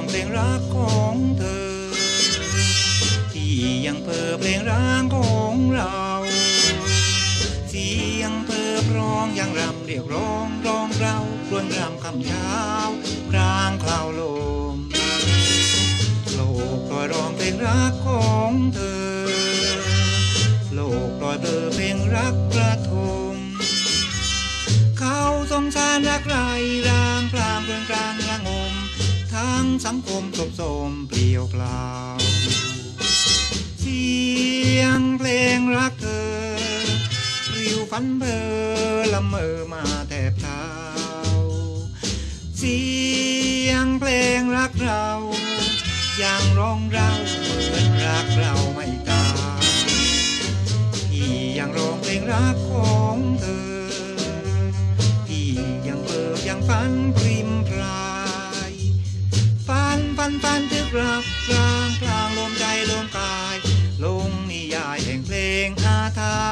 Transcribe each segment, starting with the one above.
องเพลงรักของเธอ ที่ยังเพ้อเพลงรักของเราเสียงเพ้อร้องยังรำเรียกร้องร้องเรารวนรำคำเช้ากลางคลาวลมโลกลอยร้องเพลงรักของเธอ โลกลอยเพ้อเพลงรักกระทงเขาสงสารรักไร ทั้งสังคมสบสมเปลี่ยวเปล่า เสียงเพลงรักเธอริวฝันเบอละเมอมาแทบเท้า เสียงเพลงรักเรายังร้องเราเหมือนรักเราไม่ตายพี่ยังร้องเพลงรักของเธอ พี่ยังเบอยังฝันพริมพรา นฟันฝันทึกรักกลางกลางลมใจลมกาย ลงนิยายแห่งเพลงอาถร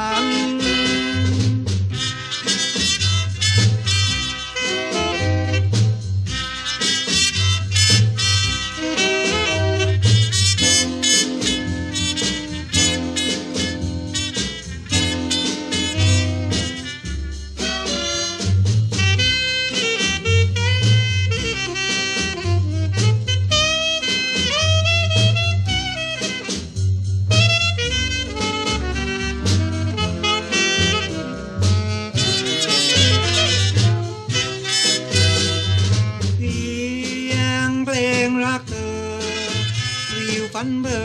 ฝันเบอ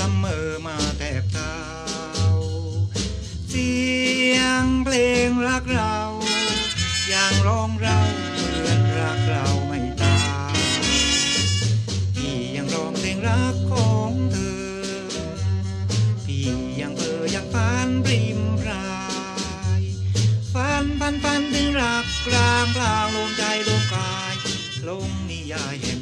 ละเมอมาแทบเท้าเสียงเพลงรักเรายังร้องเราเหมือนรักเราไม่ตายพี่ยังร้องเพลงรักของเธอ พี่ยังเบออยังฝันปริมพรายฝันฝันฝันถึงรักกลางกลางลมใจลมกายลงนิยายแห่ง